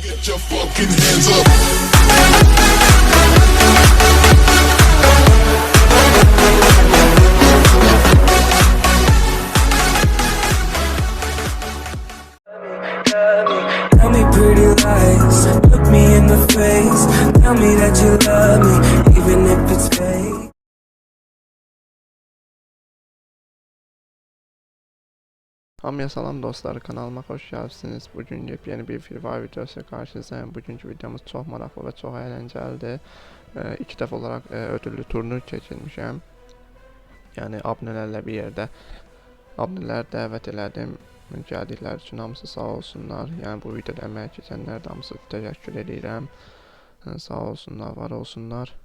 Get your fucking hands up. Hamıya salam dostlar, kanalıma xoş gəldiniz. Bugün yepyeni bir Free Fire videosu qarşınızdayım. Bugünkü videomuz çox maraqlı və çox əyləncəlidir. E, iki dəfə olaraq e, ödüllü turnir keçirmişəm. Yəni abunələrlə bir yerdə abunələri dəvət elədim. Gəldikləri üçün hamısı sağ olsunlar. Yəni bu videoda əmək keçənlər də hamısı təşəkkür edirəm. Sağ olsunlar, var olsunlar.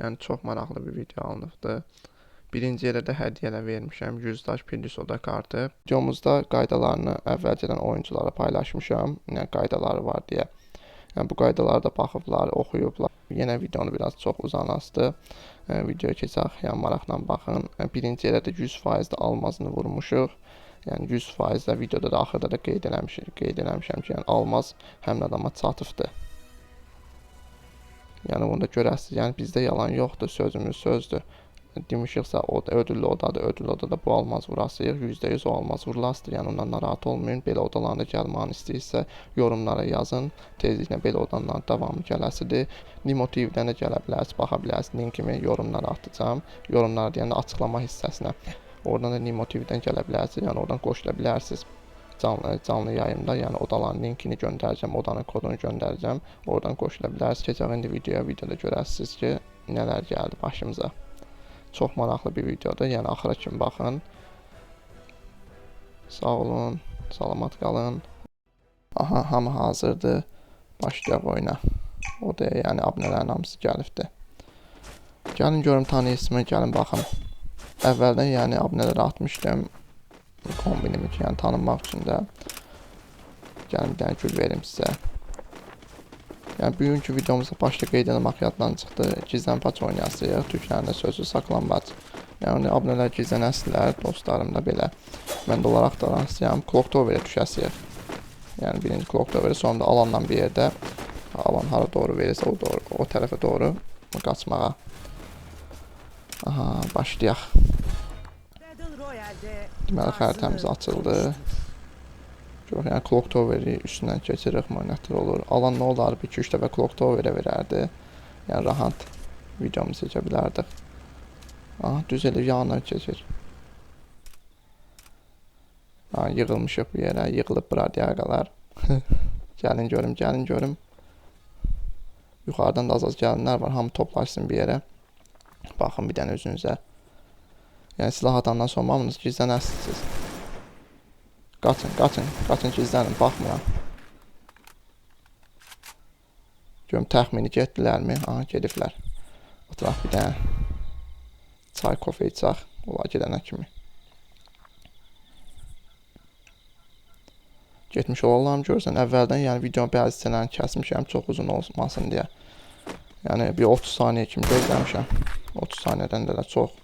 Yəni çox maraqlı bir video alınıbdı. Birinci yerə də hədiyyələ vermişəm 100 daş pilli soda kartı. Videomuzda qaydalarını əvvəlcədən oyunculara paylaşmışam. Nə qaydaları var deyə. Yəni bu qaydalara da baxıblar, oxuyublar. Yenə videonu biraz çox uzanastı. E, videoya keçək, yəni maraqla baxın. Birinci yerə də 100% də almazını vurmuşuq. Yəni 100% də videoda da axırda da qeyd eləmişik, qeyd eləmişəm ki, yəni almaz həmin adama çatıbdı. Yəni bunu da görəsiniz. Yəni bizdə yalan yoxdur, sözümüz sözdür demişiksə o da ödüllü odadır, ödüllü odada bu almaz vurasıyıq, %100 o almaz vurulasıdır. Yəni ondan narahat olmayın. Belə odalarına gəlməni istəyirsə yorumlara yazın. Tezliklə belə odaların davamı gələsidir. Nimo TV-dən də gələ bilərsiniz, baxa bilərsiniz. Linkimi yorumlara atacağam. Yorumlara deyəndə açıqlama hissəsinə. Oradan da Nimo TV-dən gələ bilərsiniz. Yəni oradan qoşula bilərsiniz canlı, canlı yayımda, yəni odaların linkini göndərəcəm, odanın kodunu göndərəcəm. Oradan qoşula bilərsiniz. Keçək indi videoya, videoda görəsiniz ki, nələr gəldi başımıza. Çox maraqlı bir videodur. Yəni axıra kimi baxın. Sağ olun, salamat qalın. Aha, hamı hazırdır. Başlayaq oyuna. O da yəni abunələrin hamısı gəlibdi. Gəlin görüm tanıyısımı, gəlin baxın. Əvvəldən yəni abunələri atmışdım. Kombinimi ki, yəni tanınmaq üçün də. Gəlin bir dənə gül verim sizə. Yəni bugünkü videomuzda başda qeyd etmək yaddan çıxdı. Gizlənpaç oynayasıyıq. Türklərində sözü saklambaç. Yəni abunələr gizlənəsilər, dostlarım da belə. Mən də olaraq da rastlayam. Clocktowerə düşəsiyik. Yəni birinci Clocktowerə sonra da alandan bir yerdə alan hara doğru verirsə o doğru o tərəfə doğru qaçmağa. Aha, başlayaq. Deməli xəritəmiz açıldı. Gör, yəni Clock Tower'i üstündən keçirik, monitör olur. Alan nə olar? Bir 2-3 dəfə Clock Tower'ə verərdi. Yəni rahat videomuzu çəkə bilərdik. Aha, düz elə yanına keçir. Ha, yığılmışıq bir yerə, yığılıb bura diaqalar. gəlin görüm, gəlin görüm. Yuxarıdan da az-az gəlinlər var, hamı toplaşsın bir yerə. Baxın bir dənə özünüzə. Yəni silah atandan sonra hamınız gizlənəsiniz. Qaçın, qaçın, qaçın gizlənin, baxmıram. Görüm təxmini getdilərmi? Aha, gediblər. Oturaq bir dənə çay, kofe içək. Ola gedənə kimi. Getmiş olalım görsən əvvəldən, yəni videonun bəzi hissələrini kəsmişəm çox uzun olmasın deyə. Yəni bir 30 saniyə kimi gözləmişəm. 30 saniyədən də, də çox.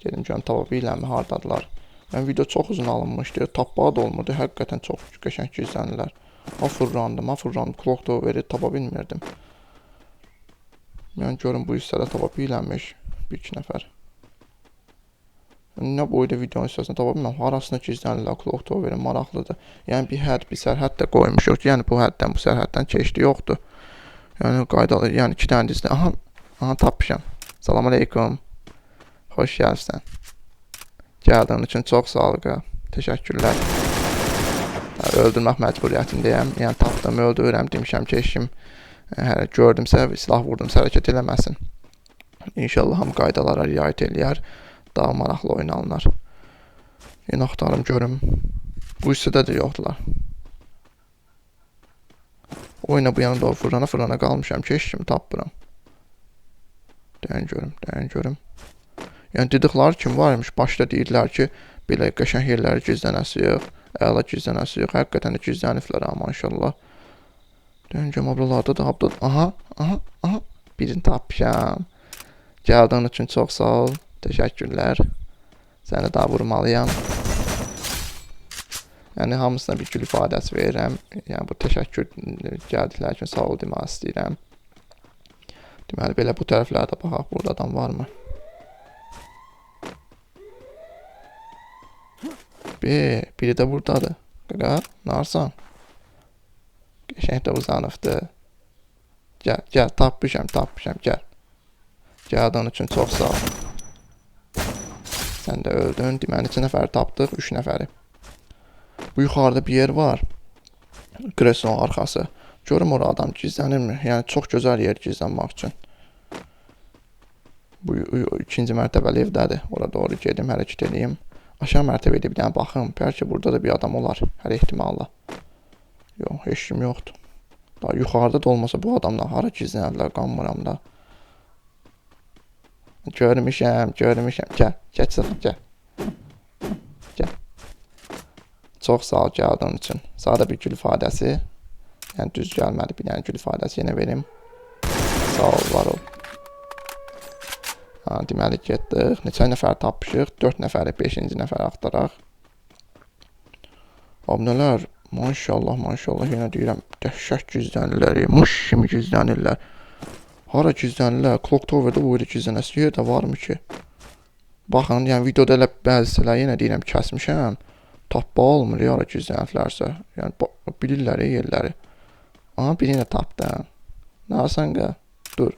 Gedim görüm tapa bilirlərmi, hardadılar. Yəni video çox uzun alınmışdı, tapmağa da olmurdu. Həqiqətən çox qəşəng gizlənirlər. Ha fırlandım, ha fırlandım, clock verir, tapa bilmirdim. Yəni görün bu hissədə tapa bilirlərmiş bir iki nəfər. Nə boyda videonun hissəsini tapa bilməm. Harasına gizlənirlər, clock verir, maraqlıdır. Yəni bir hədd, bir sərhəd də qoymuşuq yəni bu həddən, bu sərhəddən keçdi yoxdur. Yəni qaydalı, yəni iki dənə dizdə. Aha, aha tapmışam. Salam aleykum. Xoş gəlsən. Gəldiyin üçün çox sağ ol. qa. Təşəkkürlər. Hə, Öldürmək məcburiyyətindəyəm. Yəni tapdım, öldürürəm demişəm ki, heç kim e, hələ gördümsə, silah vurdumsa hərəkət eləməsin. İnşallah hamı qaydalara riayət eləyər. Daha maraqlı oynanlar. Yenə axtarım görüm. Bu hissədə də yoxdular. Oyuna bu yana doğru fırlana fırlana qalmışam ki, heç kimi tapmıram. Dayan görüm, dayan görüm. Yəni dedikləri kim var imiş, başda deyirlər ki, belə qəşəng yerləri gizlənəsiyıq, əla gizlənəsiyıq. Həqiqətən də gizləniblər amma inşallah. Görüm, ablalarda da abda. Aha, aha, aha. Birini tapmışam. Gəldiyin üçün çox sağ ol. Təşəkkürlər. Səni daha vurmalıyam. Yəni hamısına bir gül ifadəsi verirəm. Yəni bu təşəkkür gəldikləri üçün sağ ol demək istəyirəm. Deməli belə bu tərəflərdə baxaq burada adam varmı? Bir, biri də burdadır. Qaqa, narsan? Qəşəng də uzanıbdı. Gəl, gəl, tapmışam, tapmışam, gəl. Gəldiyin üçün çox sağ ol. Sən də öldün. Deməli 2 nəfər tapdıq, 3 nəfəri. Bu yuxarıda bir yer var. Kreslonun arxası. Görüm ora adam gizlənirmi? Yəni çox gözəl yer gizlənmək üçün. Bu ikinci mərtəbəli evdədir. Ora doğru gedim, hərəkət edeyim. Aşağı mərtəbədə bir dənə baxım. Bəlkə burada da bir adam olar. Hər ehtimalla. Yox, heç kim yoxdur. Daha yuxarıda da olmasa bu adamlar hara gizlənirlər, qanmıram da. Görmüşəm, görmüşəm. Gəl, gəl sıx, gəl. Gəl. Çox sağ ol gəldiyin üçün. Sadə bir gül ifadəsi. Yəni düz gəlmədi. Bir dənə gül ifadəsi yenə verim. Sağ ol, var ol. Deməli getdik. Neçə nəfər tapmışıq? 4 nəfəri 5-ci nəfər axtaraq. Abunələr, maşallah, maşallah yenə deyirəm, dəhşət gizlənirlər, muş kimi gizlənirlər. Hara gizlənirlər? Clock Tower-da bu yerdə gizlənəsi yer də varmı ki? Baxın, yəni videoda elə bəzisilər yenə deyirəm kəsmişəm. Tapba olmur ya hara gizləniblərsə. Yəni bilirlər yerləri. Aha, birini tapdım. Nasanqa, dur.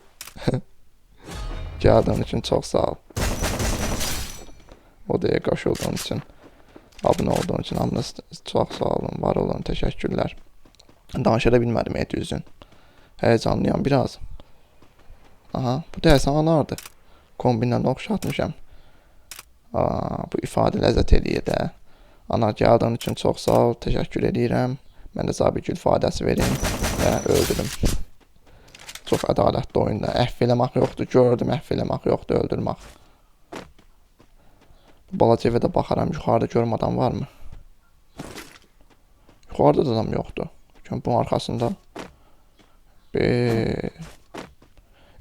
Gəldiyin üçün çox sağ ol. Odaya qoşulduğun üçün, abunə olduğun üçün hamınız çox sağ olun, var olun, təşəkkürlər. Danışa da bilmədim et üzün. Həyəcanlıyam biraz. Aha, bu da anardı. Kombinlə oxşatmışam. Aa, bu ifadə ləzzət eləyir də. Ana gəldiyin üçün çox sağ ol, təşəkkür edirəm. Mən də sabit gül ifadəsi verim və öldürüm. Çox ədalətli oyunda. Əhv eləmək yoxdur, gördüm, əhv eləmək yoxdur, öldürmək. Balaca evə də baxaram, yuxarıda görüm adam varmı? Yuxarıda da adam yoxdur. Çünki bunun arxasında Be...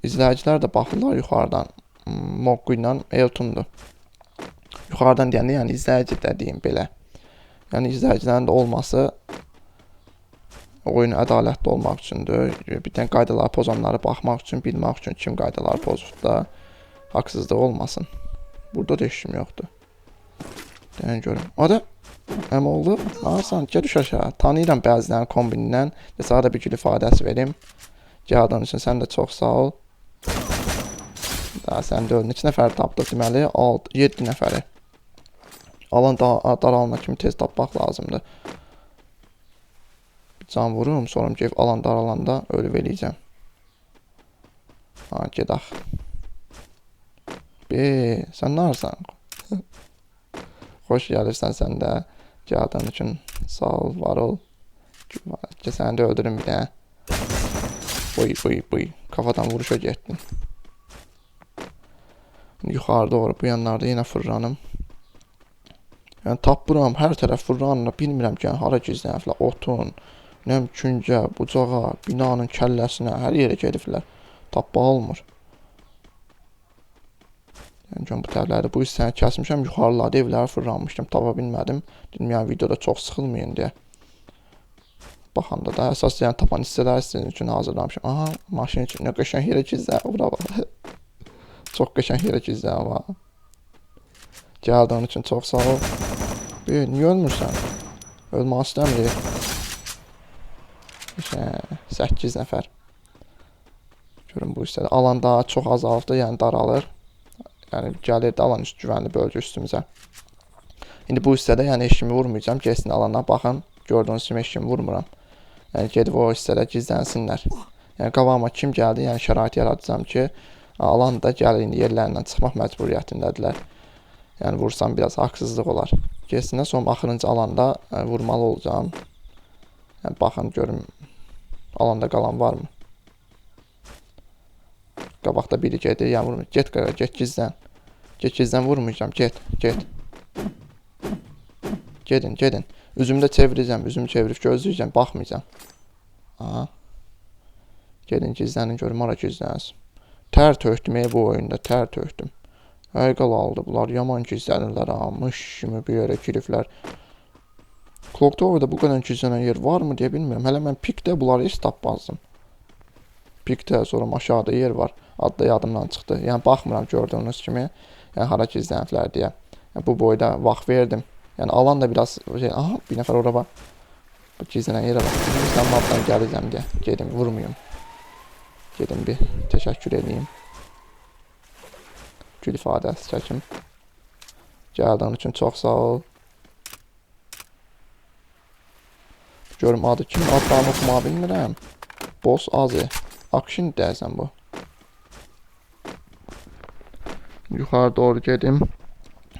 İzləyicilər də baxırlar yuxarıdan. Hmm, Moggu ilə Eltondur. Yuxarıdan deyəndə, yəni izləyici dediyim belə. Yəni izləyicilərin də olması oyun ədalətli olmaq üçündür. Bir dənə qaydaları pozanları baxmaq üçün, bilmək üçün kim qaydaları pozub da haqsızlıq olmasın. Burada da kim yoxdur. Deyən görüm. O da Həm oldu. Arsan, gəl düş aşağı. Tanıyıram bəzilərini kombinindən. Və sana da bir gül ifadəsi verim. Gəldiyin üçün sən də çox sağ ol. Daha sən də. Neçə nəfər tapdıq deməli? 6, 7 nəfəri. Alan da daralana kimi tez tapmaq lazımdır. Can vururum, sonra ki alan daralanda ölüb eləyəcəm. Ha, gedək. Be, sən nə arsan? Xoş gəlirsən sən də. Gəldiyin üçün sağ ol, var ol. Ki səni də öldürüm bir dənə. Boy, boy, boy. Kafadan vuruşa getdin. Yuxarı doğru bu yanlarda yenə fırlanım. Yəni tapıram, hər tərəf fırlanır, bilmirəm ki, yəni, hara gizləniblər. Otun, nə bilim, küncə, bucağa, binanın kəlləsinə, hər yerə gediblər. Tapba olmur. Yəni görüm bu tərəflərdə bu hissəni kəsmişəm, yuxarılarda evləri fırlanmışdım, tapa bilmədim. Dedim yəni videoda çox sıxılmayın deyə. Baxanda da əsas yəni tapan hissələr sizin üçün hazırlamışam. Aha, maşın üçün nə qəşəng yerə gizlən, bura bax. çox qəşəng yerə gizlən var. Gəldiyin üçün çox sağ ol. Bir, niyə ölmürsən? Ölmək istəmirik. Qəşəng, 8 nəfər. Görün bu hissədə alan daha çox azaldı, yəni daralır. Yəni gəlir də alan üst güvənli bölgə üstümüzə. İndi bu hissədə yəni heç kimi vurmayacağam. Getsin alana baxın. Gördüyünüz kimi heç kimi vurmuram. Yəni gedib o hissədə gizlənsinlər. Yəni qabağıma kim gəldi, yəni şərait yaradacağam ki, alan da gəlir indi yerlərindən çıxmaq məcburiyyətindədirlər. Yəni vursam biraz haqsızlıq olar. Getsinlər sonra axırıncı alanda yəni, vurmalı olacağam. Yəni baxın görüm alanda qalan varmı? Qabaqda biri gedir, yəni vurmur. Get qaqa, get gizlən. Get gizlən vurmayacağam, get, get. Gedin, gedin. Üzümdə çevirəcəm, üzümü çevirib gözləyəcəm, baxmayacağam. Aha. Gedin gizlənin, görüm hara gizlənsin. Tər tökdüm ey bu oyunda, tər tökdüm. Həqiqal aldı bunlar, yaman gizlənirlər ha, mış kimi bir yerə giriblər. Clocktower'da bu kadar gizlenen yer var mı diye bilmiyorum. Hele ben Pik'te bunları hiç tapmazdım. Pik'te sonra aşağıda yer var. Adı da yadımdan çıxdı. Yəni baxmıram gördüyünüz kimi. Yəni hara gizləniblər deyə. Yəni bu boyda vaxt verdim. Yəni alan da biraz şey, aha bir nəfər ora bax. Bu gizlənən yerə bax. Sən mapdan gələcəm deyə. Gedim vurmayım. Gedim bir təşəkkür edeyim. Gül ifadəsi çəkim. Gəldiyin üçün çox sağ ol. Görüm adı kim? Adlarını oxumağı bilmirəm. Boss Azı. Action deyəsən bu. Yuxarı doğru gedim.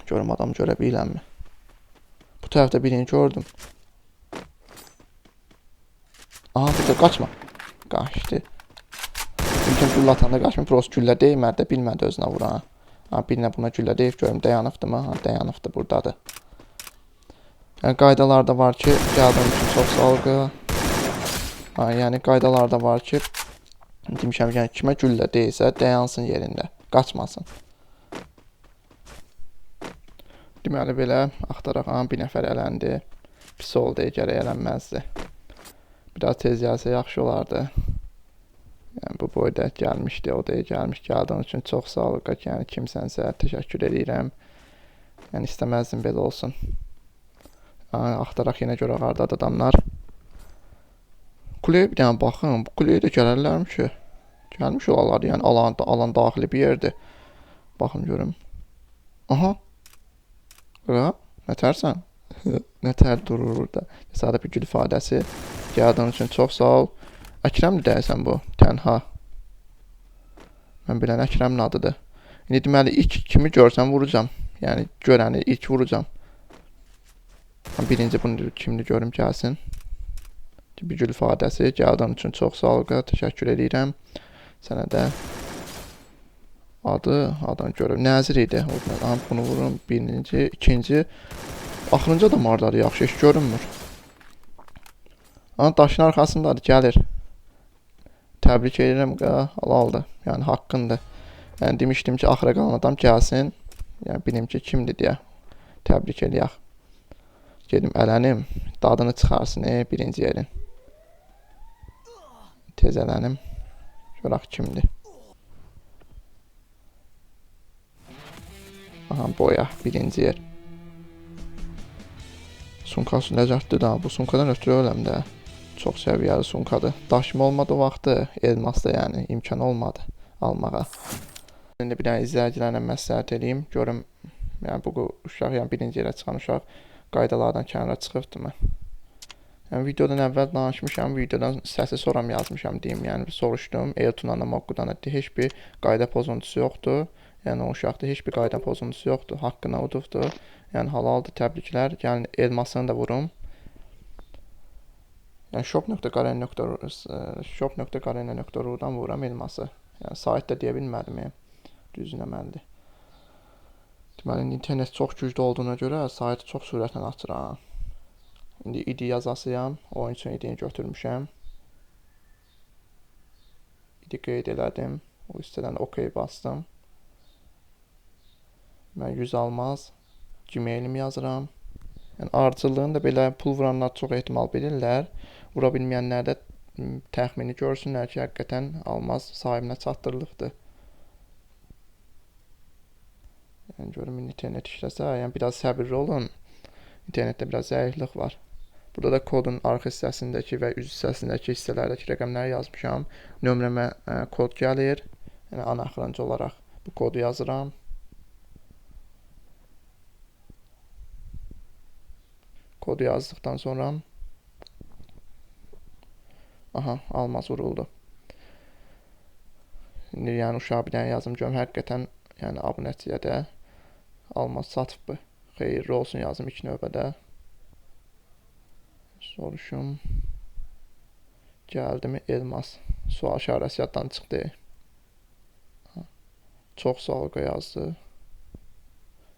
Görüm adam görə bilirəmmi? Bu tərəfdə birini gördüm. Aha, burada qaçma. Qaçdı. Çünki güllə atanda qaçmır. Prost güllə deymədi, bilmədi özünə vuran. Ha, birinə buna güllə deyib görüm dayanıbdı mı? Dayanıbdı burdadır. Yəni qaydalarda var ki, gəldiyin üçün çox qı. Ha, yəni qaydalarda var ki, demişəm yəni kimə güllə deyilsə dayansın yerində, qaçmasın. Deməli belə axtaraq ha, bir nəfər eləndi. Pis oldu, gərəkələnməzdi. Biraz tez gəlsə yaxşı olardı. Yəni bu boyda gəlmişdi, o da gəlmiş. Gəldiyin üçün çox sağ ol. qaq. Yəni kimsənsə təşəkkür edirəm. Yəni istəməzdim belə olsun. Axtaraq yenə görə hardadır adamlar. Kuleyə bir dənə baxın. Bu kuleyə də gələrlərmi ki? Gəlmiş olarlar. Yəni alan alan daxili bir yerdir. Baxın görüm. Aha. Ora, nətərsən? Nətər durur burada? Sadə bir gül ifadəsi. Gəldiyin üçün çox sağ ol. Əkrəmdir deyəsən bu. Tənha. Mən bilən Əkrəmin adıdır. İndi deməli ilk kimi görsəm vuracam. Yəni görəni ilk vuracam. Birinci bunu kimdir görüm gəlsin. Bir gül ifadəsi. Gəldiyin üçün çox sağ ol. Təşəkkür edirəm. Sənə də adı, adını görüm. Nəzir idi. O ha, bunu vururum. Birinci, ikinci. Axırıncı da mardadır. Yaxşı heç görünmür. Ha, daşın arxasındadır. Gəlir. Təbrik edirəm halaldır. Yəni haqqındır. Yəni demişdim ki, axıra qalan adam gəlsin. Yəni bilim ki, kimdir deyə. Təbrik eləyək. Gedim ələnim, dadını çıxarsın e, birinci yerin. Tez ələnim. Görək kimdir. Aha, boya birinci yer. Sunkası ləcətdir da, bu sunkadan ötürü öləm də. Çox səviyyəli sunkadır. Daşım olmadı vaxtı, elmas da yəni imkan olmadı almağa. İndi bir dənə izləyicilərlə məsləhət eləyim, görüm yəni bu uşaq, yəni birinci yerə çıxan uşaq qaydalardan kənara çıxıbdımı? Yəni videodan əvvəl danışmışam, videodan səsi soram yazmışam deyim, yəni soruşdum. Eltunla Mokkudan da heç bir qayda pozuntusu yoxdur. Yəni o uşaqda heç bir qayda pozuntusu yoxdur. Haqqına udubdur. Yəni halaldır, təbriklər. Yəni elmasını da vurum. Yəni shop.qaren.ru shop.qaren.ru-dan vururam elması. Yəni sayt da deyə bilmədim. Düzləməlidir. Deməli internet çox güclü olduğuna görə saytı çox sürətlə açıram. İndi ID yazasıyam. Oyun üçün ID-ni götürmüşəm. ID qeyd elədim. O istədən OK bastım. Mən 100 almaz. Gmail-imi yazıram. Yəni ardıcıllığını da belə pul vuranlar çox ehtimal bilirlər. Vura bilməyənlər də təxmini görsünlər ki, həqiqətən almaz sahibinə çatdırılıbdır. Yəni görüm indi internet işləsə, yəni biraz səbirli olun. İnternetdə biraz zəiflik var. Burada da kodun arxa hissəsindəki və üz hissəsindəki hissələrdəki rəqəmləri yazmışam. Nömrəmə ə, kod gəlir. Yəni ana axırıncı olaraq bu kodu yazıram. Kodu yazdıqdan sonra Aha, almaz vuruldu. İndi yəni uşağa bir dənə yazım görüm həqiqətən yəni abunəçiyə də almaz satıbdı. Xeyirli olsun yazım ilk növbədə. Soruşum. Gəldimi elmas? Sual işarəsi yaddan çıxdı. Çox sağ ol yazdı.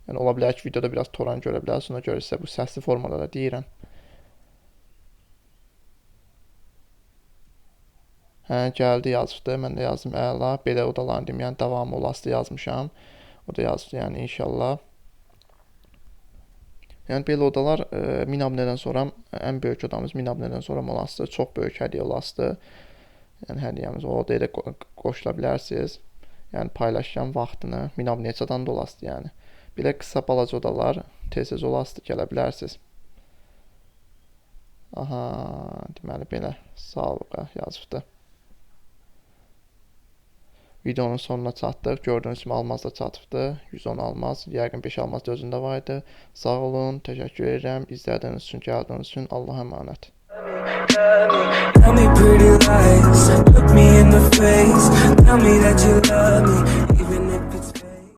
Yəni ola bilər ki, videoda biraz toran görə bilərsiniz. Ona görə sizə bu səsli formada da deyirəm. Hə, gəldi yazdı. Mən də yazdım əla. Belə odalandım. Yəni davamı olası yazmışam. O da yazdı yəni inşallah. Yəni belə odalar e, 1000 abunədən sonra ən böyük odamız 1000 abunədən sonra olasıdır. Çox böyük hədiyyə olasıdır. Yəni hədiyyəmiz o odaya da qo- qoşula bilərsiniz. Yəni paylaşacağım vaxtını 1000 abunəyə çatan da olasıdır yəni. Belə qısa balaca odalar tez-tez olasıdır gələ bilərsiniz. Aha, deməli belə sağlığa yazıbdı. Videonun sonuna çatdıq. Gördüyünüz kimi almaz da çatıbdı. 110 almaz. Yəqin 5 almaz da özündə var idi. Sağ olun, təşəkkür edirəm. İzlədiyiniz üçün, gəldiyiniz üçün Allaha əmanət. Tell me pretty lies, look me in the face. Tell me that you love me,